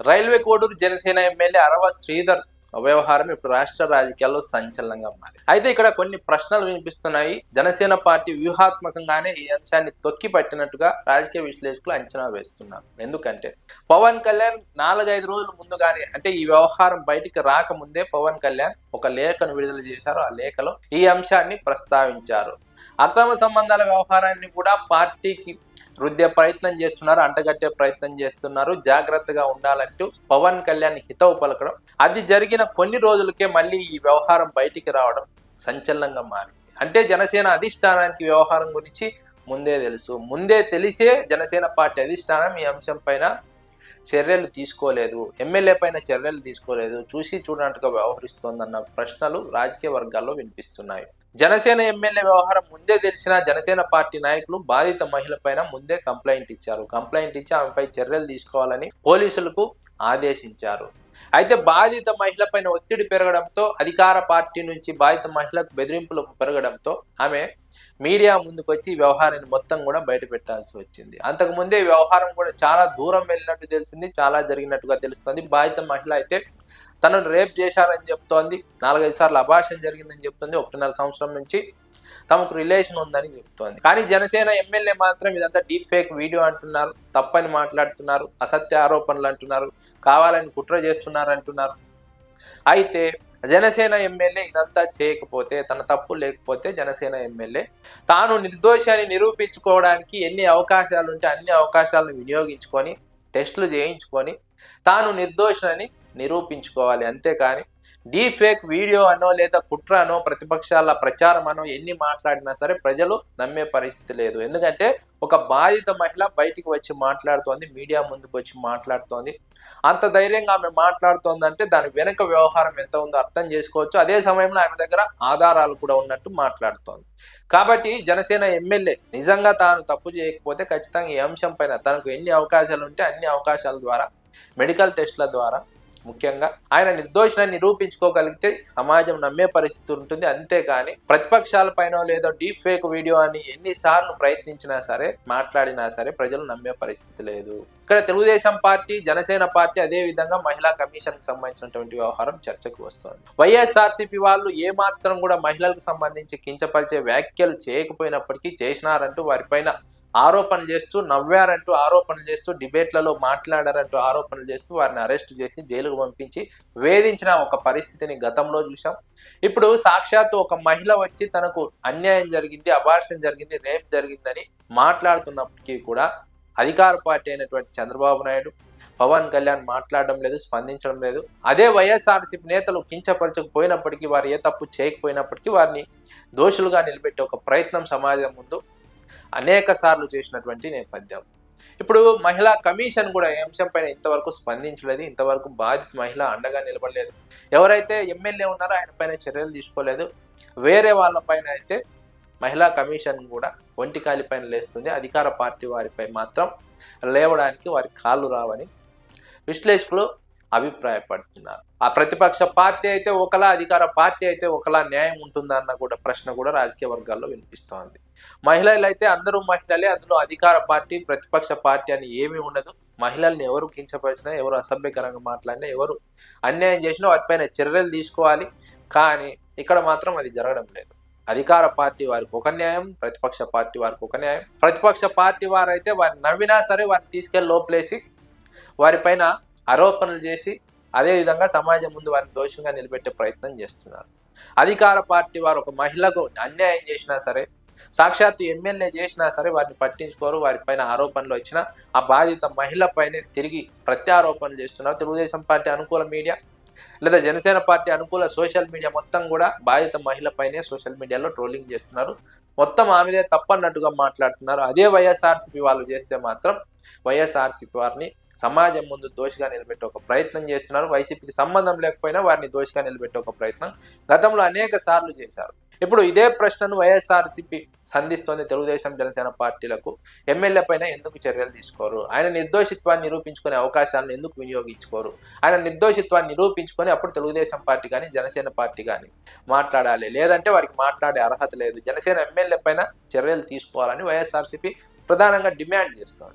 Railway Koduru Janasena MLA Arava Sridhar వ్యవహారం ఇప్పుడు రాష్ట్ర రాజకీయాల్లో సంచలనంగా మారింది. అయితే ఇక్కడ కొన్ని ప్రశ్నలు వినిపిస్తున్నాయి. జనసేన పార్టీ వ్యూహాత్మకంగానే ఈ అంశాన్ని తొక్కి పట్టినట్టుగా రాజకీయ విశ్లేషకులు అంచనా వేస్తున్నారు. ఎందుకంటే పవన్ కళ్యాణ్ నాలుగైదు రోజుల ముందుగానే అంటే ఈ వ్యవహారం బయటికి రాకముందే పవన్ కళ్యాణ్ ఒక లేఖను విడుదల చేశారు. ఆ లేఖలో ఈ అంశాన్ని ప్రస్తావించారు. అక్రమ సంబంధాల వ్యవహారాన్ని కూడా పార్టీకి రుద్దే ప్రయత్నం చేస్తున్నారు అంటగట్టే ప్రయత్నం చేస్తున్నారు జాగ్రత్తగా ఉండాలంటూ పవన్ కళ్యాణ్ హితవు పలకడం అది జరిగిన కొన్ని రోజులకే మళ్ళీ ఈ వ్యవహారం బయటికి రావడం సంచలనంగా మారింది. అంటే జనసేన అధిష్టానానికి వ్యవహారం గురించి ముందే తెలుసు. ముందే తెలిసే జనసేన పార్టీ అధిష్టానం ఈ అంశం పైన చర్యలు తీసుకోలేదు. ఎమ్మెల్యే పైన చర్యలు తీసుకోలేదు. చూసి చూడనట్టుగా వ్యవహరిస్తోందన్న ప్రశ్నలు రాజకీయ వర్గాల్లో వినిపిస్తున్నాయి. జనసేన ఎమ్మెల్యే వ్యవహారం ముందే తెలిసిన జనసేన పార్టీ నాయకులు బాధిత మహిళ పైన ముందే కంప్లైంట్ ఇచ్చారు. కంప్లైంట్ ఇచ్చి ఆమెపై చర్యలు తీసుకోవాలని పోలీసులకు ఆదేశించారు. అయితే బాధిత మహిళ పైన ఒత్తిడి పెరగడంతో అధికార పార్టీ నుంచి బాధిత మహిళకు బెదిరింపులు పెరగడంతో ఆమె మీడియా ముందుకు వచ్చి ఈ వ్యవహారాన్ని మొత్తం కూడా బయట పెట్టాల్సి వచ్చింది. అంతకు ముందే వ్యవహారం కూడా చాలా దూరం వెళ్ళినట్టు తెలిసింది చాలా జరిగినట్టుగా తెలుస్తుంది. బాధిత మహిళ అయితే తనను రేప్ చేశారని చెప్తోంది నాలుగైదు సార్లు అభాషణ జరిగిందని చెప్తుంది. ఒకటిన్నర సంవత్సరం నుంచి తమకు రిలేషన్ ఉందని చెప్తోంది. కానీ జనసేన ఎమ్మెల్యే మాత్రం ఇదంతా డీప్ ఫేక్ వీడియో అంటున్నారు తప్పని మాట్లాడుతున్నారు అసత్య ఆరోపణలు అంటున్నారు కావాలని కుట్ర చేస్తున్నారు అంటున్నారు. అయితే జనసేన ఎమ్మెల్యే ఇదంతా చేయకపోతే తన తప్పు లేకపోతే జనసేన ఎమ్మెల్యే తాను నిర్దోషి అని నిరూపించుకోవడానికి ఎన్ని అవకాశాలు ఉంటే అన్ని అవకాశాలను వినియోగించుకొని టెస్టులు చేయించుకొని తాను నిర్దోషులని నిరూపించుకోవాలి. అంతేకాని డీ ఫేక్ వీడియో అనో లేదా కుట్ర అనో ప్రతిపక్షాల ప్రచారం అనో ఎన్ని మాట్లాడినా సరే ప్రజలు నమ్మే పరిస్థితి లేదు. ఎందుకంటే ఒక బాధిత మహిళ బయటికి వచ్చి మాట్లాడుతోంది మీడియా ముందుకు వచ్చి మాట్లాడుతోంది. అంత ధైర్యంగా ఆమె మాట్లాడుతోందంటే దాని వెనుక వ్యవహారం ఎంత ఉందో అర్థం చేసుకోవచ్చు. అదే సమయంలో ఆమె దగ్గర ఆధారాలు కూడా ఉన్నట్టు మాట్లాడుతోంది. కాబట్టి జనసేన ఎమ్మెల్యే నిజంగా తాను తప్పు చేయకపోతే ఖచ్చితంగా ఈ అంశం పైన తనకు ఎన్ని అవకాశాలు ఉంటే అన్ని అవకాశాల ద్వారా మెడికల్ టెస్ట్ల ద్వారా ముఖ్యంగా. ఆయన నిర్దోషాన్ని నిరూపించుకోగలిగితే సమాజం నమ్మే పరిస్థితి ఉంటుంది. అంతేగాని ప్రతిపక్షాల పైన లేదో డీప్ ఫేక్ వీడియో అని ఎన్నిసార్లు ప్రయత్నించినా సరే మాట్లాడినా సరే ప్రజలు నమ్మే పరిస్థితి లేదు. ఇక్కడ తెలుగుదేశం పార్టీ జనసేన పార్టీ అదే విధంగా మహిళా కమిషన్కి సంబంధించినటువంటి వ్యవహారం చర్చకు వస్తుంది. వైఎస్ఆర్సీపీ వాళ్ళు ఏ మాత్రం కూడా మహిళలకు సంబంధించి కించపరిచే వ్యాఖ్యలు చేయకపోయినప్పటికీ చేసినారంటూ వారిపైన ఆరోపణలు చేస్తూ నవ్వారంటూ ఆరోపణలు చేస్తూ డిబేట్లలో మాట్లాడారంటూ ఆరోపణలు చేస్తూ వారిని అరెస్ట్ చేసి జైలుకు పంపించి వేధించిన ఒక పరిస్థితిని గతంలో చూసాం ఇప్పుడు సాక్షాత్తు ఒక మహిళ వచ్చి తనకు అన్యాయం జరిగింది అబార్షన్ జరిగింది రేప్ జరిగిందని మాట్లాడుతున్నప్పటికీ కూడా అధికార పార్టీ అయినటువంటి చంద్రబాబు నాయుడు పవన్ కళ్యాణ్ మాట్లాడడం లేదు స్పందించడం లేదు. అదే వైఎస్ఆర్సీపీ నేతలు కించపరచకపోయినప్పటికీ వారు ఏ తప్పు చేయకపోయినప్పటికీ వారిని దోషులుగా నిలబెట్టే ఒక ప్రయత్నం సమాజం ముందు అనేక సార్లు చేసినటువంటి నేపథ్యం. ఇప్పుడు మహిళా కమిషన్ కూడా ఈ అంశం పైన ఇంతవరకు స్పందించలేదు ఇంతవరకు బాధిత మహిళ అండగా నిలబడలేదు. ఎవరైతే ఎమ్మెల్యే ఉన్నారో ఆయన పైన చర్యలు తీసుకోలేదు. వేరే వాళ్ళ పైన అయితే మహిళా కమిషన్ కూడా ఒంటికాలి పైన లేస్తుంది. అధికార పార్టీ వారిపై మాత్రం లేవడానికి వారి కాళ్ళు రావని విశ్లేషకులు అభిప్రాయపడుతున్నారు. ఆ ప్రతిపక్ష పార్టీ అయితే ఒకలా అధికార పార్టీ అయితే ఒకలా న్యాయం ఉంటుందన్న కూడా ప్రశ్న కూడా రాజకీయ వర్గాల్లో వినిపిస్తోంది. మహిళలు అయితే అందరూ మహిళలే అందులో అధికార పార్టీ ప్రతిపక్ష పార్టీ అని ఏమీ ఉండదు. మహిళల్ని ఎవరు కించపరిచినా ఎవరు అసభ్యకరంగా మాట్లాడినా ఎవరు అన్యాయం చేసినా వాటిపైన చర్యలు తీసుకోవాలి. కానీ ఇక్కడ మాత్రం అది జరగడం లేదు. అధికార పార్టీ వారికి ఒక న్యాయం ప్రతిపక్ష పార్టీ వారికి ఒక న్యాయం. ప్రతిపక్ష పార్టీ వారైతే వారిని నవ్వినా సరే వారిని తీసుకెళ్ళి లోపలేసి వారిపైన ఆరోపణలు చేసి అదేవిధంగా సమాజం ముందు వారిని దోషంగా నిలబెట్టే ప్రయత్నం చేస్తున్నారు. అధికార పార్టీ వారు ఒక మహిళకు అన్యాయం చేసినా సరే సాక్షాత్తు ఎమ్మెల్యే చేసినా సరే వారిని పట్టించుకోరు వారిపైన ఆరోపణలు వచ్చినా ఆ బాధిత మహిళ పైనే తిరిగి ప్రత్యారోపణలు చేస్తున్నారు. తెలుగుదేశం పార్టీ అనుకూల మీడియా లేదా జనసేన పార్టీ అనుకూల సోషల్ మీడియా మొత్తం కూడా బాధిత మహిళపైనే సోషల్ మీడియాలో ట్రోలింగ్ చేస్తున్నారు. మొత్తం ఆమెదే తప్పన్నట్టుగా మాట్లాడుతున్నారు. అదే వైఎస్ఆర్సీపీ వాళ్ళు చేస్తే మాత్రం వైఎస్ఆర్సీపీ వారిని సమాజం ముందు దోషిగా నిలబెట్టే ఒక ప్రయత్నం చేస్తున్నారు. వైసీపీకి సంబంధం లేకపోయినా వారిని దోషిగా నిలబెట్టే ఒక ప్రయత్నం గతంలో అనేక సార్లు చేశారు. ఇప్పుడు ఇదే ప్రశ్నను వైఎస్ఆర్సీపీ సంధిస్తోంది తెలుగుదేశం జనసేన పార్టీలకు. ఎమ్మెల్యే పైన ఎందుకు చర్యలు తీసుకోరు? ఆయన నిర్దోషిత్వాన్ని నిరూపించుకునే అవకాశాలను ఎందుకు వినియోగించుకోరు? ఆయన నిర్దోషిత్వాన్ని నిరూపించుకొని అప్పుడు తెలుగుదేశం పార్టీ కానీ జనసేన పార్టీ కానీ మాట్లాడాలి. లేదంటే వారికి మాట్లాడే అర్హత లేదు. జనసేన ఎమ్మెల్యే పైన చర్యలు తీసుకోవాలని వైఎస్ఆర్సీపీ ప్రధానంగా డిమాండ్ చేస్తోంది.